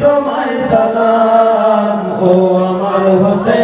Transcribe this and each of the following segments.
তোমায় সালাম ও আমার হোসেন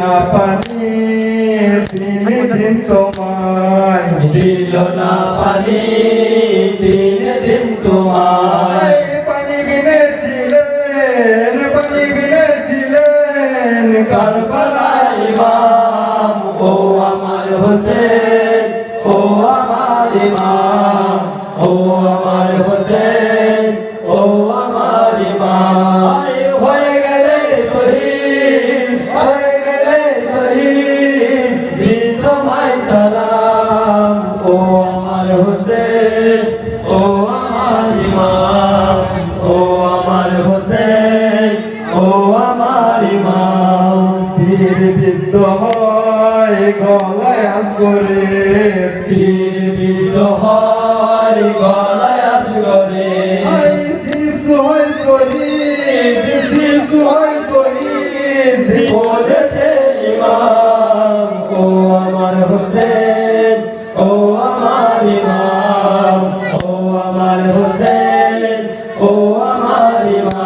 না পানি দিন দিন তোমায়। দিল না পানি দিন দিন তোমায়। পানি বিনে ছিলেন পানি বিনে ছিলেন কারবালায় ইমাম। ও আমার হোসেন ও আমার ইমাম ও আমার হোসেন ও আমার ইমাম। তীর বিদ্ধ হয় গলায় আসগরে। তীর বিদ্ধ হয়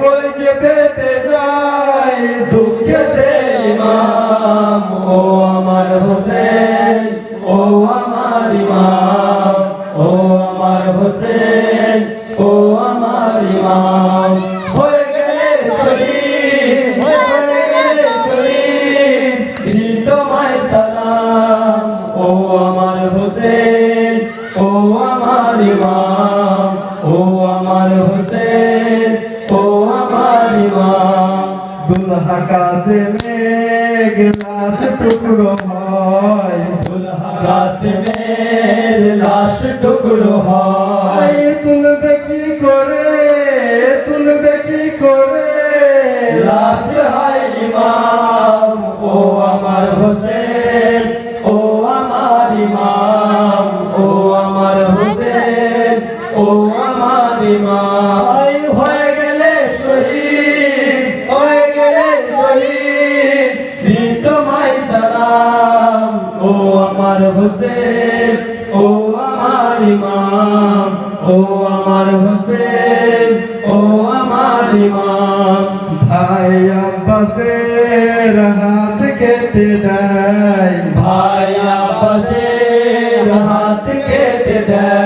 কলেজে ফেটে যায় দুঃখেতে ইমাম ও আমার হোসেন। ও দুলহা কাছে লাশ টুকরো হয়। দুলহা কাসিমের লাশ টুকরো হয়। আমার ইমাম ও আমার হোসেন ও আমার ইমাম। ভাই আব্বাসের হাত কেটে দেয়। ভাই আব্বাসের হাত কেটে দেয়।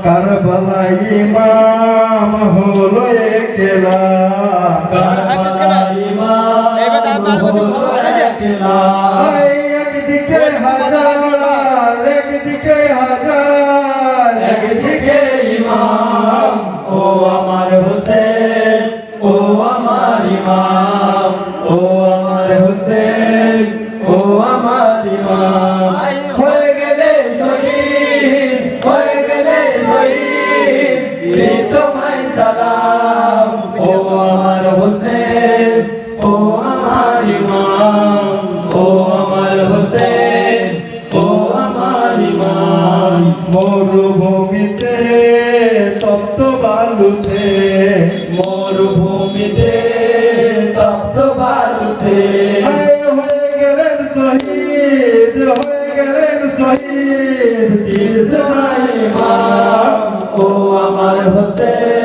ইমাম কারবালাই ইমাম হলো একলা কারবালার ইমাম হলো? একলা। একদিকে হাজার একদিকে হাজার একদিকে ইমাম ও আমার হোসেন ও আমার ইমাম সালাম ও আমার হোসেন ও আমার ইমাম ও আমার হোসেন ও আমার ইমাম। মরুভূমিতে তপ্ত বালুতে মরুভূমিতে তপ্ত বালুতে। হায় হয়ে গেলেন শহীদ হয়ে গেলেন শহীদ। ও আমার হোসেন।